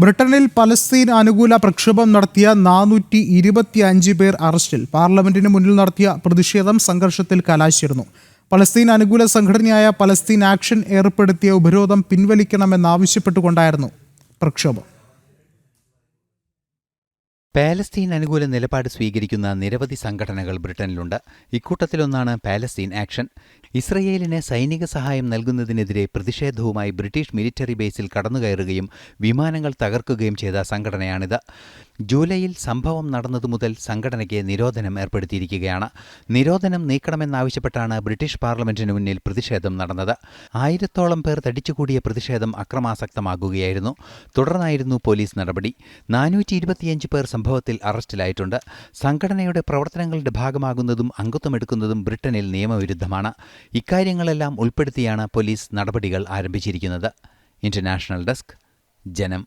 ബ്രിട്ടനിൽ പലസ്തീൻ അനുകൂല പ്രക്ഷോഭം നടത്തിയ നാനൂറ്റി ഇരുപത്തി അഞ്ച് പേർ അറസ്റ്റിൽ. പാർലമെന്റിന് മുന്നിൽ നടത്തിയ പ്രതിഷേധം സംഘർഷത്തിൽ കലാശിരുന്നു പലസ്തീൻ അനുകൂല സംഘടനയായ പലസ്തീൻ ആക്ഷൻ ഏർപ്പെടുത്തിയ ഉപരോധം പിൻവലിക്കണമെന്നാവശ്യപ്പെട്ടുകൊണ്ടായിരുന്നു പ്രക്ഷോഭം. പാലസ്തീൻ അനുകൂല നിലപാട് സ്വീകരിക്കുന്ന നിരവധി സംഘടനകൾ ബ്രിട്ടനിലുണ്ട്. ഇക്കൂട്ടത്തിലൊന്നാണ് പാലസ്തീൻ ആക്ഷൻ. ഇസ്രയേലിന് സൈനിക സഹായം നൽകുന്നതിനെതിരെ പ്രതിഷേധവുമായി ബ്രിട്ടീഷ് മിലിറ്ററി ബേസിൽ കടന്നുകയറുകയും വിമാനങ്ങൾ തകർക്കുകയും ചെയ്ത സംഘടനയാണിത്. ജൂലൈയിൽ സംഭവം നടന്നതു മുതൽ സംഘടനയ്ക്ക് നിരോധനം ഏർപ്പെടുത്തിയിരിക്കുകയാണ്. നിരോധനം നീക്കണമെന്നാവശ്യപ്പെട്ടാണ് ബ്രിട്ടീഷ് പാർലമെന്റിന് മുന്നിൽ പ്രതിഷേധം നടന്നത്. ആയിരത്തോളം പേർ തടിച്ചുകൂടിയ പ്രതിഷേധം അക്രമാസക്തമാകുകയായിരുന്നു. തുടർന്നായിരുന്നു പോലീസ് നടപടി. നാനൂറ്റി പേർ സംഭവത്തിൽ അറസ്റ്റിലായിട്ടുണ്ട്. സംഘടനയുടെ പ്രവർത്തനങ്ങളുടെ ഭാഗമാകുന്നതും അംഗത്വമെടുക്കുന്നതും ബ്രിട്ടനിൽ നിയമവിരുദ്ധമാണ്. ഇക്കാര്യങ്ങളെല്ലാം ഉൾപ്പെടുത്തിയാണ് പോലീസ് നടപടികൾ ആരംഭിച്ചിരിക്കുന്നത്. ഇന്റർനാഷണൽ ഡെസ്ക് ജനം